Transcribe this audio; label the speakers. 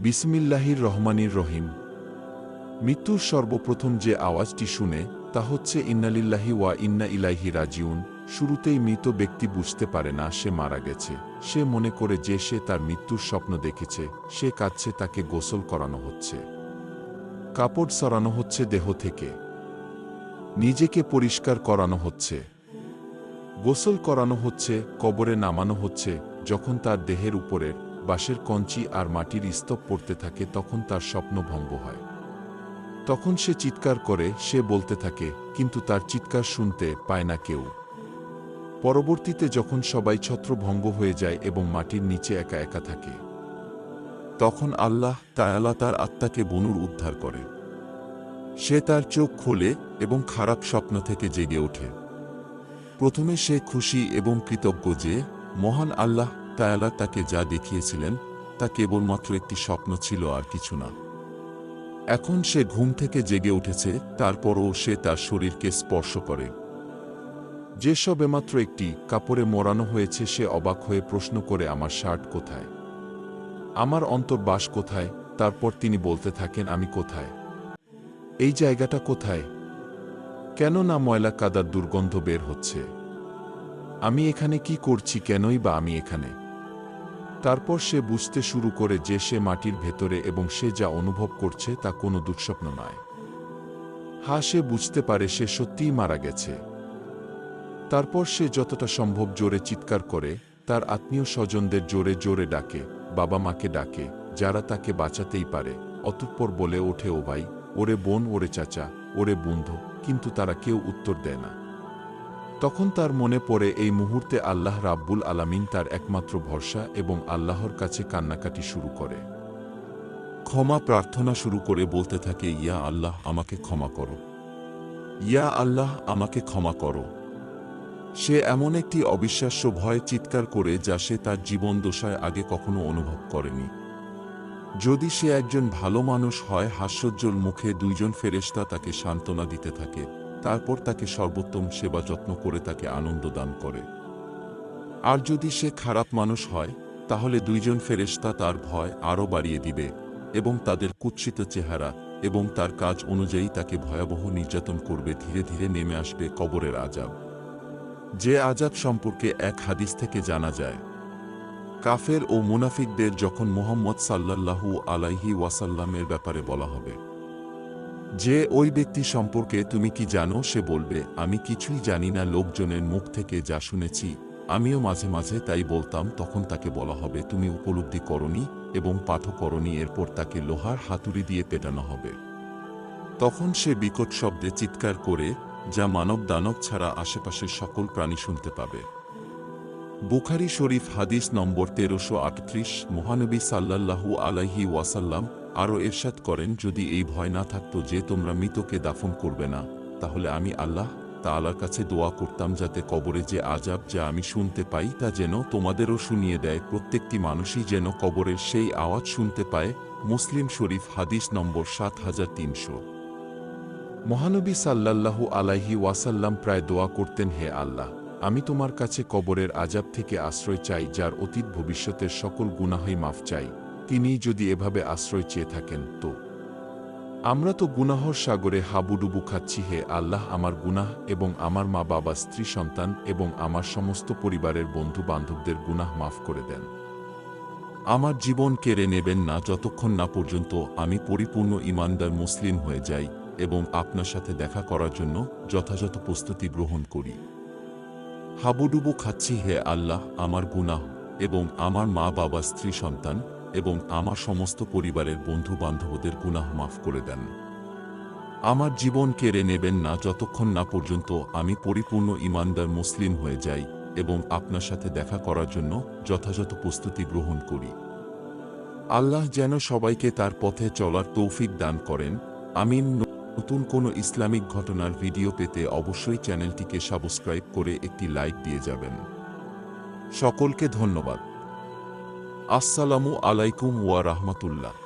Speaker 1: বিসমিল্লাহির রহমানির রহিম। মৃত্যুর সর্বপ্রথম যে আওয়াজটি শুনে, তা হচ্ছে, ইন্নালিল্লাহি ওয়া ইন্না ইলাহি রাজিউন। শুরুতেই মৃত ব্যক্তি বুঝতে পারে না, সে মারা গেছে। সে মনে করে যে সে তার মৃত্যুর স্বপ্ন দেখেছে, সে কাঁদছে, তাকে গোসল করানো হচ্ছে। কাপড় সরানো হচ্ছে দেহ থেকে। নিজেকে পরিষ্কার করানো হচ্ছে। গোসল করানো হচ্ছে, কবরে নামানো হচ্ছে, যখন তার দেহের উপরে বাঁশের কঞ্চি আর মাটির স্তব পড়তে থাকে তখন তার স্বপ্ন ভঙ্গ হয়। তখন সে চিৎকার করে, সে বলতে থাকে, কিন্তু তার চিৎকার শুনতে পায় না কেউ। পরবর্তীতে যখন সবাই ছত্রভঙ্গ হয়ে যায় এবং মাটির নিচে একা একা থাকে, তখন আল্লাহ তায়ালা তার আত্মাকে বনুর উদ্ধার করে। সে তার চোখ খোলে এবং খারাপ স্বপ্ন থেকে জেগে ওঠে। প্রথমে সে খুশি এবং কৃতজ্ঞ যে, মহান আল্লাহ তায়ালা তাকে যা দেখিয়েছিলেন, তা কেবলমাত্র একটি স্বপ্ন ছিল আর কিছু না। এখন সে ঘুম থেকে জেগে উঠেছে, তারপরও সে তার শরীরকে স্পর্শ করে। যে সবেমাত্র একটি কাপড়ে মোড়ানো হয়েছে, সে অবাক হয়ে প্রশ্ন করে, আমার শার্ট কোথায়? আমার অন্তর্বাস কোথায়? তারপর তিনি বলতে থাকেন, আমি কোথায়? এই জায়গাটা কোথায়? কেন না ময়লা কাদার দুর্গন্ধ বের হচ্ছে। আমি এখানে কি করছি কেনই বা আমি এখানে? তারপর সে বুঝতে শুরু করে যে সে মাটির ভেতরে এবং সে যা অনুভব করছে তা কোনো দুঃস্বপ্ন নয়। হা, সে বুঝতে পারে সে সত্যিই মারা গেছে। তারপর সে যতটা সম্ভব জোরে চিৎকার করে, তার আত্মীয় স্বজনদের জোরে জোরে ডাকে, বাবা মাকে ডাকে, যারা তাকে বাঁচাতেই পারে, অতঃপর বলে ওঠে, ও ভাই, ওরে বোন, ওরে চাচা, ওরে বন্ধু কিন্তু তারা কেউ উত্তর দেয় না। তখন তার মনে পড়ে এই মুহূর্তে আল্লাহ রাব্বুল আলামিন তার একমাত্র ভরসা এবং আল্লাহর কাছে কান্নাকাটি শুরু করে। ক্ষমা প্রার্থনা শুরু করে বলতে থাকে, ইয়া আল্লাহ, আমাকে ক্ষমা করো। ইয়া আল্লাহ, আমাকে ক্ষমা করো। সে এমন একটি অবিশ্বাস্য ভয় চিৎকার করে যা সে তার জীবন দশায় আগে কখনো অনুভব করেনি। যদি সে একজন ভালো মানুষ হয়, হাস্যোজ্জ্বল মুখে দুইজন ফেরেশতা তাকে সান্ত্বনা দিতে থাকে, তারপর তাকে সর্বোত্তম সেবা যত্ন করে তাকে আনন্দ দান করে। আর যদি সে খারাপ মানুষ হয়, তাহলে দুইজন ফেরেশতা তার ভয় আরও বাড়িয়ে দিবে এবং তাদের কুৎসিত চেহারা এবং তার কাজ অনুযায়ী তাকে ভয়াবহ নির্যাতন করবে, ধীরে ধীরে নেমে আসবে কবরের আজাব যে আজাব সম্পর্কে এক হাদিস থেকে জানা যায় কাফের ও মুনাফিকদের যখন মোহাম্মদ সাল্লাল্লাহু আলাইহি ওয়াসাল্লামের ব্যাপারে বলা হবে, যে ওই ব্যক্তি সম্পর্কে তুমি কি জানো, সে বলবে, আমি কিছুই জানি না লোকজনের মুখ থেকে যা শুনেছি। আমিও মাঝে মাঝে তাই বলতাম, তখন তাকে বলা হবে, তুমি উপলব্ধি করনি এবং পাঠও করনি, এরপর তাকে লোহার হাতুড়ি দিয়ে পেটানো হবে। তখন সে বিকট শব্দে চিৎকার করে, যা মানব দানব ছাড়া আশেপাশের সকল প্রাণী শুনতে পাবে। বুখারি শরীফ হাদিস নম্বর তেরোশো আটত্রিশ, মহানবী সাল্লাল্লাহু আলাইহি ওয়াসাল্লাম আরও এরশাদ করেন, যদি এই ভয় না থাকতো যে তোমরা মৃতকে দাফন করবে না, তাহলে আমি আল্লাহ তাআলার কাছে দোয়া করতাম যাতে কবরে যে আজাব যা আমি শুনতে পাই তা যেন তোমাদেরও শুনিয়ে দেয়। প্রত্যেকটি মানুষই যেন কবরের সেই আওয়াজ শুনতে পায়। মুসলিম শরীফ হাদিস নম্বর সাত হাজার তিনশো। মহানবী সাল্লাল্লাহু আলাইহি ওয়াসাল্লাম প্রায় দোয়া করতেন, হে আল্লাহ আমি তোমার কাছে কবরের আজাব থেকে আশ্রয় চাই, যার অতীত ভবিষ্যতের সকল গুনাহই মাফ চাই। তিনি যদি এভাবে আশ্রয় চেয়ে থাকেন তো। আমরা তো গুনাহর সাগরে হাবুডুবু খাচ্ছি হে আল্লাহ আমার গুনাহ এবং আমার মা বাবা স্ত্রী, সন্তান এবং আমার সমস্ত পরিবারের বন্ধু বান্ধবদের গুনাহ মাফ করে দেন। আমার জীবন কেড়ে নেবেন না, যতক্ষণ না পর্যন্ত আমি পরিপূর্ণ ইমানদার মুসলিম হয়ে যাই এবং আপনার সাথে দেখা করার জন্য যথাযথ প্রস্তুতি গ্রহণ করি। হাবুডুবু খাচ্ছি হে আল্লাহ, আমার গুনাহ এবং আমার মা বাবা স্ত্রী সন্তান এবং আমার সমস্ত পরিবারের বন্ধু বান্ধবদের গুনাহ মাফ করে দেন। আমার জীবন কেড়ে নেবেন না যতক্ষণ না পর্যন্ত আমি পরিপূর্ণ ইমানদার মুসলিম হয়ে যাই এবং আপনার সাথে দেখা করার জন্য যথাযথ প্রস্তুতি গ্রহণ করি। আল্লাহ যেন সবাইকে তার পথে চলার তৌফিক দান করেন। আমিন। নতুন কোনো ইসলামিক ঘটনার ভিডিও পেতে অবশ্যই চ্যানেলটিকে সাবস্ক্রাইব করে একটি লাইক দিয়ে যাবেন। সকলকে ধন্যবাদ। আসসালামু আলাইকুম ওয়া রাহমাতুল্লাহ।